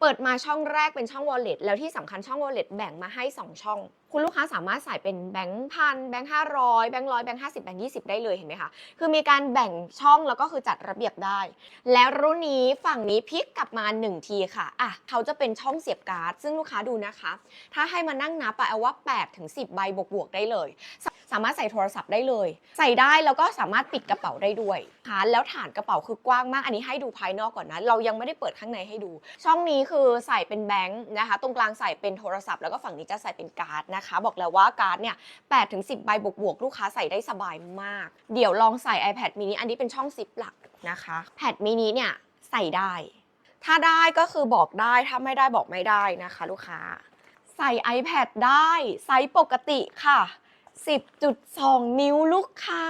เปิดมาช่องแรกเป็นช่อง wallet แล้วที่สำคัญช่อง wallet แบ่งมาให้ 2 ช่อง คุณลูกค้าสามารถใส่เป็นแบงค์พันแบงค์ห้าร้อยแบงค์ร้อยแบงค์ห้าสิบแบงค์ยี่สิบได้เลยเห็นไหมคะ คือมีการแบ่งช่องแล้วก็คือจัดระเบียบได้ แล้วรุ่นนี้ฝั่งนี้พลิกกลับมา 1 ทีค่ะอะเขาจะเป็นช่องเสียบการ์ด ซึ่งลูกค้าดูนะคะ ถ้าให้มานั่งนับอะเอาว่า8ถึง10 ใบบวกๆได้เลย สามารถใส่โทรศัพท์ได้เลย ใส่ได้แล้วก็สามารถปิดกระเป๋าได้ด้วยค่ะแล้วฐานกระเป๋าคือกว้างมาก อันนี้ให้ดูภายนอกก่อนนะ เรายังไม่ได้เปิดข้างในให้ดู ช่องนี้คือใส่เป็นแบงค์นะคะ ตรงกลางใส่เป็นโทรศัพท์แล้วก็ฝั่งนี้จะใส่เป็นการ์ดนะคะ บอกแล้วว่าการ์ดเนี่ย8ถึง10ใบบวกๆลูกค้าใส่ได้สบายมาก เดี๋ยวลองใส่ iPad mini อันนี้เป็นช่องซิปหลักนะคะแพด mini เนี่ยใส่ได้ ถ้าได้ก็คือบอกได้ ถ้าไม่ได้บอกไม่ได้นะคะ ลูกค้า ใส่ iPad ได้ไซส์ปกติค่ะ 10.2 นิ้วลูกค้า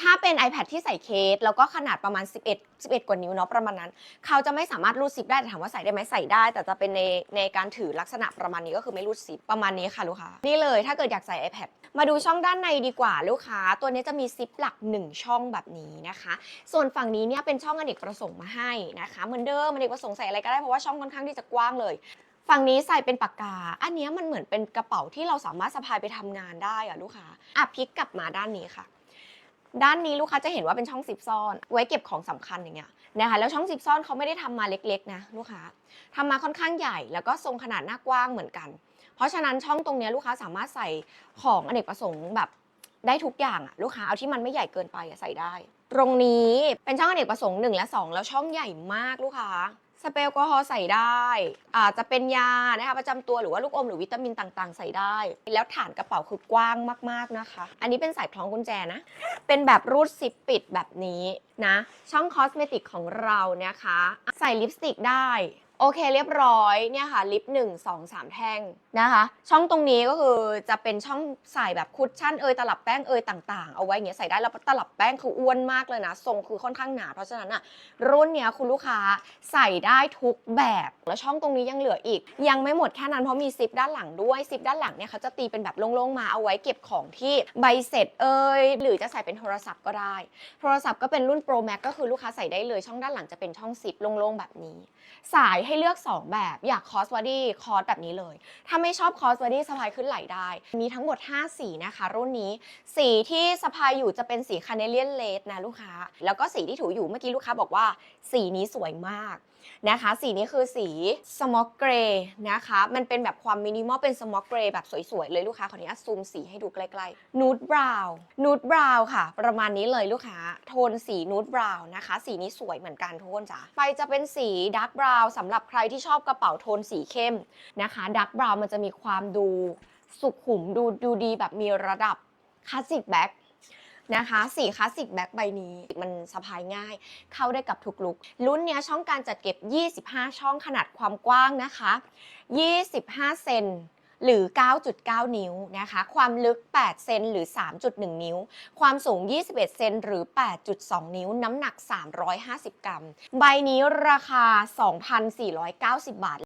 ถ้าเป็น iPad ที่ใส่เคส แล้วก็ขนาดประมาณ 11 11 กว่านิ้วเนาะประมาณนั้น เขาจะไม่สามารถรูดซิปได้แต่ถามว่าใส่ได้ไหมใส่ได้ แต่จะเป็นในในการถือลักษณะประมาณนี้ก็คือไม่รูดซิปประมาณนี้ค่ะลูกค้า นี่เลยถ้าเกิดอยากใส่ iPad มาดูช่องด้านในดีกว่าลูกค้า ตัวนี้จะมีซิปหลัก 1 ช่องแบบนี้นะคะ ส่วนฝั่งนี้เนี่ยเป็นช่องอเนกประสงค์มาให้นะคะเหมือนเดิมอเนกประสงค์ใส่อะไรก็ได้เพราะว่าช่องค่อนข้างที่จะกว้างเลย ฝั่งนี้ใส่เป็นปากกา อันนี้มันเหมือนเป็นกระเป๋าที่เราสามารถสะพายไปทำงานได้อะลูกค้าอะพลิกกลับมาด้านนี้ค่ะ ด้านนี้ลูกค้าจะเห็นว่าเป็นช่องซิปซ่อน ไว้เก็บของสำคัญอย่างเงี้ยนะคะ แล้วช่องซิปซ่อนเขาไม่ได้ทำมาเล็ก ๆ นะลูกค้าทำมาค่อนข้างใหญ่ แล้วก็ทรงขนาดหน้ากว้างเหมือนกัน เพราะฉะนั้นช่องตรงนี้ลูกค้าสามารถใส่ของอเนกประสงค์แบบได้ทุกอย่างอะลูกค้าเอาที่มันไม่ใหญ่เกินไปใส่ได้ ตรงนี้เป็นช่องอเนกประสงค์1และ2 แล้วช่องใหญ่มากลูกค้า สเปรย์แอลกอฮอล์ใส่ได้อาจจะเป็นยานะคะประจำตัวหรือว่าลูกอมหรือวิตามินต่างๆ ใส่ได้ แล้วฐานกระเป๋าคือกว้างมากๆนะคะ อันนี้เป็นสายคล้องกุญแจนะ เป็นแบบรูดซิปปิดแบบนี้นะ ช่องคอสเมติกของเรานะคะ ใส่ลิปสติกได้ โอเคเรียบร้อยเนี่ยค่ะ ลิป1 2 3แท่งนะคะ ช่องตรงนี้ก็คือจะเป็นช่องใส่แบบคุชชั่นเอยตลับแป้งเอยต่างๆ เอาไว้เงี้ยใส่ได้แล้วตลับแป้งคืออ้วนมากเลยนะ ทรงคือค่อนข้างหนา เพราะฉะนั้นอะรุ่นเนี้ยคุณลูกค้าใส่ได้ทุกแบบ แล้วช่องตรงนี้ยังเหลืออีก ยังไม่หมดแค่นั้นเพราะมีซิปด้านหลังด้วยซิปด้านหลังเนี่ยเขาจะตีเป็นแบบโล่งๆมาเอาไว้เก็บของที่ใบเสร็จเอยหรือจะใส่เป็นโทรศัพท์ก็ได้ โทรศัพท์ก็เป็นรุ่น Pro Max ก็คือลูกค้าใส่ได้เลยช่องด้านหลังจะเป็นช่องซิปโล่งๆแบบนี้ สายให้เลือก 2 แบบอยากคอสบอดี้คอสแบบนี้เลย ถ้าไม่ชอบคอสบอดี้สะพายขึ้นไหลได้ มีทั้งหมด 5 สีนะคะ รุ่นนี้ สีที่สะพายอยู่จะเป็นสีคาเนเลียนเลดนะลูกค้า แล้วก็สีที่ถูอยู่เมื่อกี้ลูกค้าบอกว่า สีนี้สวยมากนะคะ สีนี้คือสีสมอกเกรย์นะคะ มันเป็นแบบความมินิมอลเป็นสมอกเกรย์แบบสวยๆ เลยลูกค้าขออนุญาตซูมสีให้ดูใกล้ๆนูดบราวน์นูดบราวน์ค่ะ ประมาณนี้เลยลูกค้า โทนสีนูดบราวน์นะคะ สีนี้สวยเหมือนกันทุกคนจ้ะไปจะเป็นสีดาร์กบราวน์สำหรับับใครที่ชอบกระเป๋าโทนสีเข้มนะคะดักบราวน์มันจะมีความดูสุขุมดูดูดีแบบมีระดับคลาสสิกแบ็คนะคะสีคลาสสิกแบ็คใบนี้มันสะพายง่าย เข้าได้กับทุกลุกรุ่นเนี้ยช่องการจัดเก็บ 25 ช่องขนาดความกว้างนะคะ 25 เซน หรือ 9.9 นิ้วนะคะ ความลึก 8 เซนหรือ 3.1 นิ้ว ความสูง 21 เซนหรือ 8.2 นิ้ว น้ำหนัก 350 กรัม ใบนี้ราคา 2,490 บาท